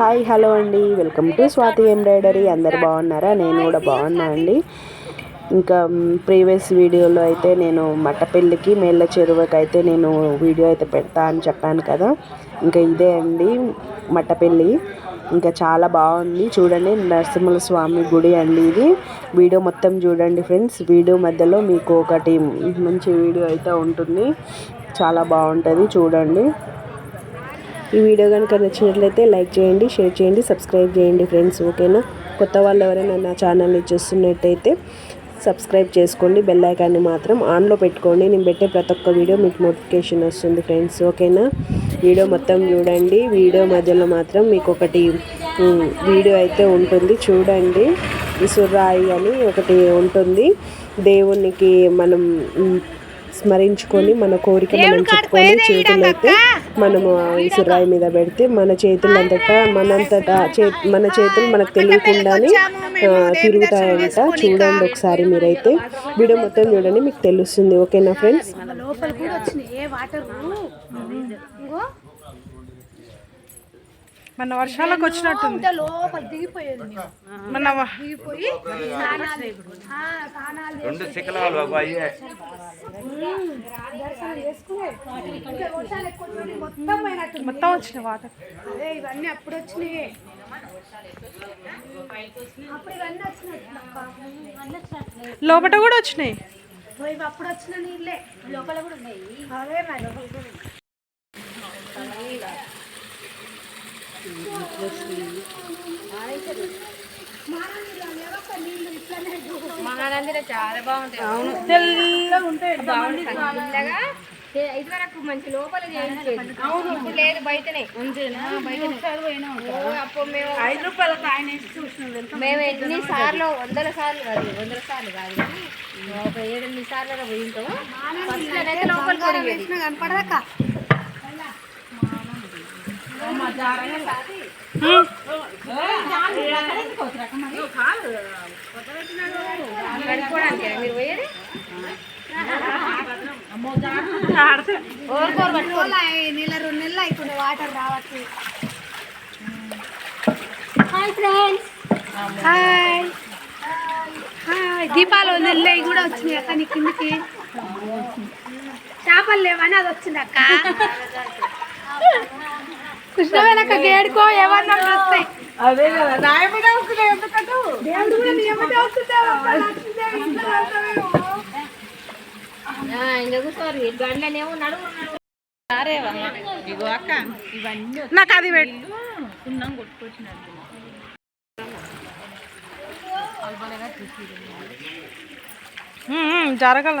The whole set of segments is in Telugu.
హాయ్ హలో అండి. Welcome to Swathi embroidery. అందరు బాగున్నారా? నేను కూడా బాగున్నా అండి. ఇంకా ప్రీవియస్ వీడియోలో అయితే నేను మట్టపెల్లికి మేళ్ళ చెరువుకి అయితే నేను వీడియో అయితే పెడతా అని చెప్పాను కదా. ఇంకా ఇదే అండి మట్టపెల్లి ఇంకా చాలా బాగుంది. చూడండి నరసింహల స్వామి గుడి అండి ఇది. వీడియో మొత్తం చూడండి ఫ్రెండ్స్. వీడియో మధ్యలో మీకు ఒకటి మంచి వీడియో అయితే ఉంటుంది. చాలా బాగుంటుంది. చూడండి. ఈ వీడియో కనుక నచ్చినట్లయితే లైక్ చేయండి షేర్ చేయండి సబ్స్క్రైబ్ చేయండి ఫ్రెండ్స్ ఓకేనా? కొత్త వాళ్ళు ఎవరైనా నా ఛానల్ని చూస్తున్నట్టయితే సబ్స్క్రైబ్ చేసుకోండి బెల్ ఐకాన్ని మాత్రం ఆన్లో పెట్టుకోండి. నేను పెట్టే ప్రతి ఒక్క వీడియో మీకు నోటిఫికేషన్ వస్తుంది ఫ్రెండ్స్ ఓకేనా? వీడియో మొత్తం చూడండి వీడియో మధ్యలో మాత్రం మీకు ఒకటి వీడియో అయితే ఉంటుంది చూడండి. ఇసురాయి అని ఒకటి ఉంటుంది. దేవునికి మనం స్మరించుకొని మన కోరిక మనం చెప్పుకొని చేతులు అయితే మనము ఆ ఇసురాయి మీద పెడితే మన చేతులంతటా మనంతటా చే మన చేతులు మనకు తెలియకుండానే తిరుగుతాయంట. చూడండి ఒకసారి మీరైతే. వీడియో మొత్తం చూడండి మీకు తెలుస్తుంది. ఓకేనా ఫ్రెండ్స్? లోపల కూడా వచ్చినాయి ఏ వాటర్? ఇంకో. మన వర్షాలకు వచ్చినట్టుంది. మన దిగిపోయి మొత్తం వచ్చిన వాటర్. అదే ఇవన్నీ అప్పుడు వచ్చినాయి. లోపల కూడా వచ్చినాయి. అప్పుడు వచ్చిన నీళ్ళే. లోపల కూడా ఉన్నాయి. అదే మరి. లోపల. మహానందిలో చాలా బాగుంటాయి. అవును. తెల్లగా ఉంటాయి. చల్లగా ఏ- ఇదివరకు మంచి లోపల లేదు. బయటనే. ఐదు రూపాయలకు ఆయన మేము ఎన్ని సార్లు వందల సార్లు కాదు వందల సార్లు కాదు. ఒక ఏడెనిమిది సార్లు పోయింటాము లోపలికి పోయేది వేసినా నెల రెండు నెలలు అయిపోయింది వాటర్ రావచ్చు హాయ్. ఫ్రెండ్స్ హాయ్ హాయ్ దీపాలు నెల్లయి కూడా వచ్చినాయి అక్క నీ కిందకి చేపలు లేవని అది వచ్చింది అక్క కృష్ణవేనక్క గేడుకో ఎవరినో వస్తాయి అదే కదా ఎందుకంటే? దేవుడు కూడా నాకు అది పెట్టు. జరగల.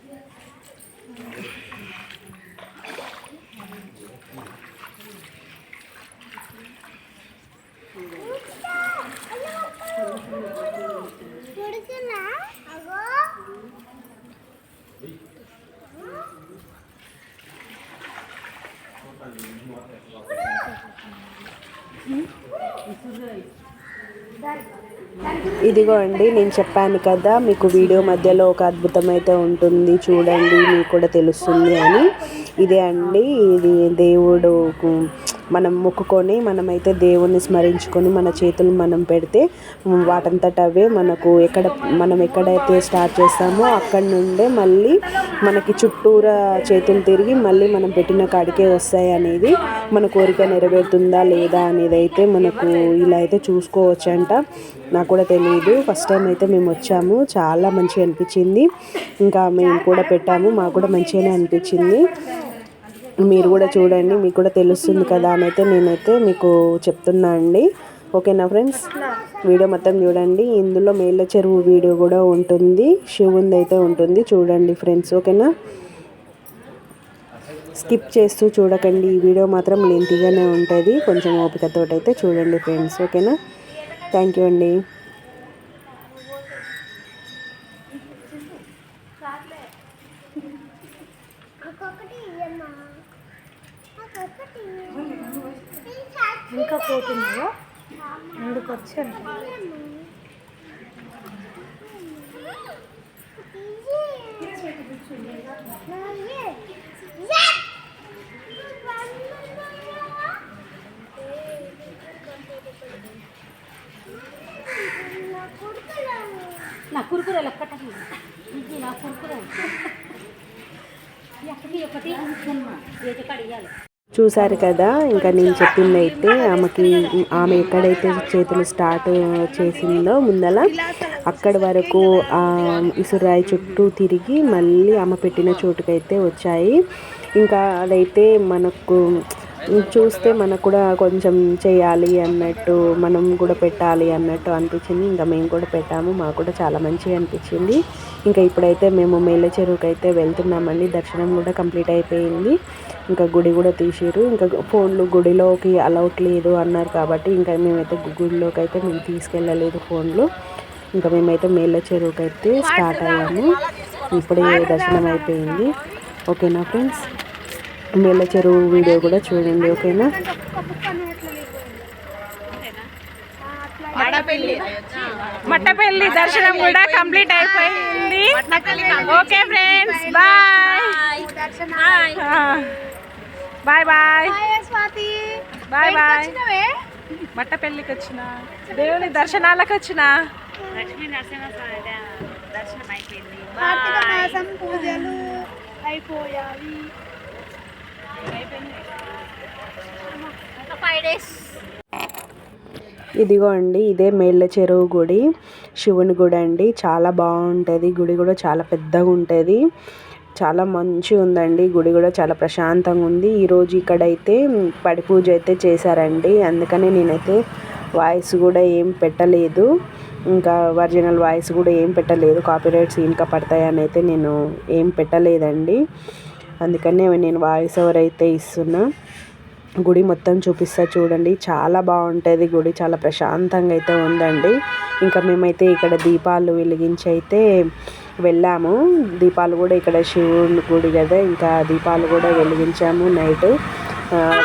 ఇదిగో అండి నేను చెప్పాను కదా మీకు వీడియో మధ్యలో ఒక అద్భుతం అయితే ఉంటుంది చూడండి మీకు కూడా తెలుస్తుంది అని. ఇదే అండి ఇది దేవుడు మనం మొక్కుకొని మనమైతే దేవుణ్ణి స్మరించుకొని మన చేతులు మనం పెడితే వాటంతట అవే మనకు ఎక్కడ మనం ఎక్కడైతే స్టార్ట్ చేస్తామో అక్కడ నుండే మళ్ళీ మనకి చుట్టూరా చేతులు తిరిగి మళ్ళీ మనం పెట్టిన కాడికే వస్తాయి అనేది మన కోరిక నెరవేరుతుందా లేదా అనేది అయితే మనకు ఇలా అయితే చూసుకోవచ్చంట. నాకు కూడా తెలియదు ఫస్ట్ టైం అయితే మేము వచ్చాము. చాలా మంచిగా అనిపించింది. ఇంకా మేము కూడా పెట్టాము. మాకు కూడా మంచిగానే అనిపించింది. మీరు కూడా చూడండి మీకు కూడా తెలుస్తుంది కదా అని అయితే నేనైతే మీకు చెప్తున్నా అండి. ఓకేనా ఫ్రెండ్స్? వీడియో మొత్తం చూడండి. ఇందులో మేళ్ళ చెరువు వీడియో కూడా ఉంటుంది. శివుంది అయితే ఉంటుంది. చూడండి ఫ్రెండ్స్ ఓకేనా? స్కిప్ చేస్తూ చూడకండి. ఈ వీడియో మాత్రం లెంతీగానే ఉంటుంది. కొంచెం ఓపికతో అయితే చూడండి ఫ్రెండ్స్ ఓకేనా? థ్యాంక్ యూ అండి. ఇంకా పోతుందో? ముందుకు వచ్చాను నా కురుకురే లెక్కటి ఇది నా కురుకురే ఎక్కడి ఒకటి. ఏది కడియాలి చూశారు కదా ఇంకా నేను చెప్పింది అయితే ఆమెకి ఆమె ఎక్కడైతే చేతులు స్టార్ట్ చేసిందో ముందల అక్కడి వరకు ఇసురాయి చుట్టూ తిరిగి మళ్ళీ ఆమె పెట్టిన చోటుకైతే వచ్చాయి. ఇంకా అదైతే మనకు చూస్తే మనకు కూడా కొంచెం చేయాలి అన్నట్టు మనం కూడా పెట్టాలి అన్నట్టు అనిపించింది. ఇంకా మేము కూడా పెట్టాము. మాకు కూడా చాలా మంచిగా అనిపించింది. ఇంకా ఇప్పుడైతే మేము మేళ్ళ చెరువుకి అయితే వెళ్తున్నామండి. దర్శనం కూడా కంప్లీట్ అయిపోయింది. ఇంకా గుడి కూడా తీసిరు ఇంకా ఫోన్లు గుడిలోకి అలౌట్ లేదు అన్నారు కాబట్టి ఇంకా మేమైతే గుడిలోకి అయితే మేము తీసుకెళ్ళలేదు ఫోన్లు. ఇంకా మేమైతే మేళ్ళ చెరువుకి అయితే స్టార్ట్ అయ్యాము. ఇప్పుడే దర్శనం అయిపోయింది. ఓకేనా ఫ్రెండ్స్? మేళ్ళ చెరువు వీడియో కూడా చూడండి ఓకేనా? మట్టపల్లి. దర్శనం కూడా కంప్లీట్ అయిపోయింది. Okay friends bye. Bye bye. Swathi bye bye. మట్టపల్లికి వచ్చిన దేవుని దర్శనాలకు వచ్చిన. పూజలు ఫైవ్ డేస్ ఇదిగో అండి ఇదే మేళ్ళ చెరువు గుడి. శివుని గుడి అండి. చాలా బాగుంటుంది. గుడి కూడా చాలా పెద్దగా ఉంటుంది. చాలా మంచి ఉందండి. గుడి కూడా చాలా ప్రశాంతంగా ఉంది. ఈరోజు ఇక్కడైతే పడి పూజ అయితే చేశారండి. అందుకనే నేనైతే వాయిస్ కూడా ఏం పెట్టలేదు. ఇంకా ఒరిజినల్ వాయిస్ కూడా ఏం పెట్టలేదు. కాపీరైట్స్ ఇంకా పడతాయని అయితే నేను ఏం పెట్టలేదండి. అందుకనే నేను వాయిస్ ఓవర్ అయితే ఇస్తున్నా. గుడి మొత్తం చూపిస్తా చూడండి. చాలా బాగుంటుంది గుడి. చాలా ప్రశాంతంగా అయితే ఉందండి. ఇంకా మేమైతే ఇక్కడ దీపాలు వెలిగించి అయితే వెళ్ళాము. దీపాలు కూడా ఇక్కడ శివుని గుడి కదా. ఇంకా దీపాలు కూడా వెలిగించాము నైట్.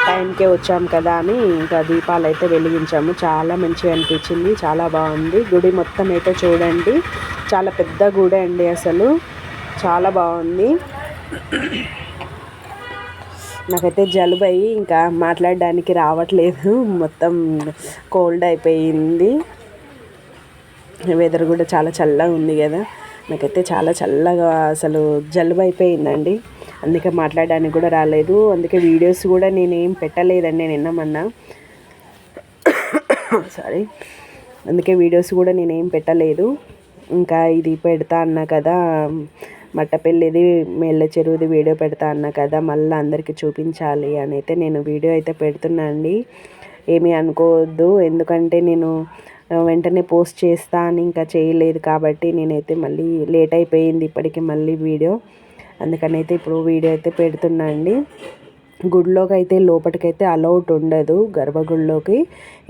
టైంకే వచ్చాము కదా అని ఇంకా దీపాలు అయితే వెలిగించాము. చాలా మంచిగా అనిపించింది. చాలా బాగుంది. గుడి మొత్తం అయితే చూడండి. చాలా పెద్ద గుడి అండి అసలు. చాలా బాగుంది. నాకైతే జలుబు అయ్యి ఇంకా మాట్లాడడానికి రావట్లేదు. మొత్తం కోల్డ్ అయిపోయింది. వెదర్ కూడా చాలా చల్లగా ఉంది కదా. నాకైతే చాలా చల్లగా అసలు జలుబు అయిపోయిందండి అందుకే మాట్లాడడానికి కూడా రాలేదు. అందుకే వీడియోస్ కూడా నేనేం పెట్టలేదండి నిన్న మొన్న. సారీ అందుకే వీడియోస్ కూడా నేనేం పెట్టలేదు. ఇంకా ఇది పెడతా అన్నా కదా. మట్టపెల్లిది మెల్ల చెరువుది వీడియో పెడతా అన్నా కదా మళ్ళీ అందరికీ చూపించాలి అని అయితే నేను వీడియో అయితే పెడుతున్నా అండి. ఏమీ అనుకోవద్దు ఎందుకంటే నేను వెంటనే పోస్ట్ చేస్తా అని ఇంకా చేయలేదు కాబట్టి నేనైతే మళ్ళీ లేట్ అయిపోయింది ఇప్పటికి మళ్ళీ వీడియో. అందుకని అయితే ఇప్పుడు వీడియో అయితే పెడుతున్నా అండి. గుడిలోకి అయితే లోపలికైతే అలౌట్ ఉండదు గర్భగుడిలోకి.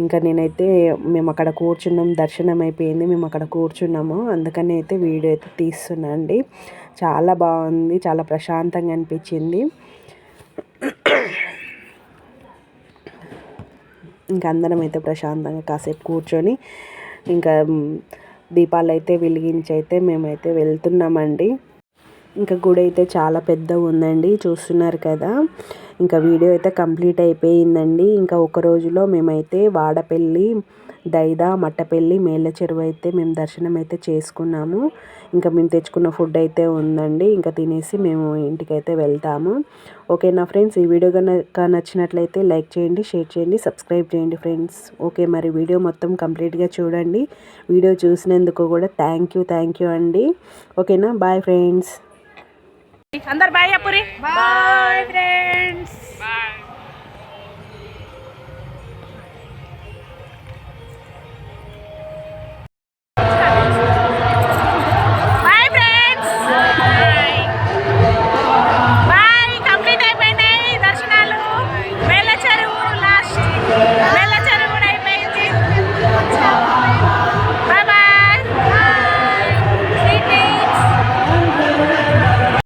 ఇంకా నేనైతే మేము అక్కడ కూర్చున్నాం దర్శనం అయిపోయింది మేము అక్కడ కూర్చున్నాము. అందుకని అయితే వీడియో అయితే తీస్తున్నా అండి. చాలా బాగుంది చాలా ప్రశాంతంగా అనిపించింది. ఇంకా అందరం అయితే ప్రశాంతంగా కాసేపు కూర్చొని ఇంకా దీపాలు అయితే వెలిగించి అయితే మేమైతే వెళ్తున్నామండి. ఇంకా గుడి అయితే చాలా పెద్దగా ఉందండి చూస్తున్నారు కదా. ఇంకా వీడియో అయితే కంప్లీట్ అయిపోయిందండి. ఇంకా ఒక రోజులో మేమైతే వాడపల్లి దైదా మట్టపల్లి మేళ్ళ చెరువు అయితే మేము దర్శనం అయితే చేసుకున్నాము. ఇంకా మేము తెచ్చుకున్న ఫుడ్ అయితే ఉందండి. ఇంకా తినేసి మేము ఇంటికైతే వెళ్తాము. ఓకే నా ఫ్రెండ్స్? ఈ వీడియో కనుక నచ్చినట్లయితే లైక్ చేయండి షేర్ చేయండి సబ్స్క్రైబ్ చేయండి ఫ్రెండ్స్. ఓకే మరి వీడియో మొత్తం కంప్లీట్గా చూడండి. వీడియో చూసినందుకు కూడా థ్యాంక్ యూ థ్యాంక్ యూ అండి. ఓకేనా? Bye friends. అందరు బాయ్ అప్పురి. Bye friends bye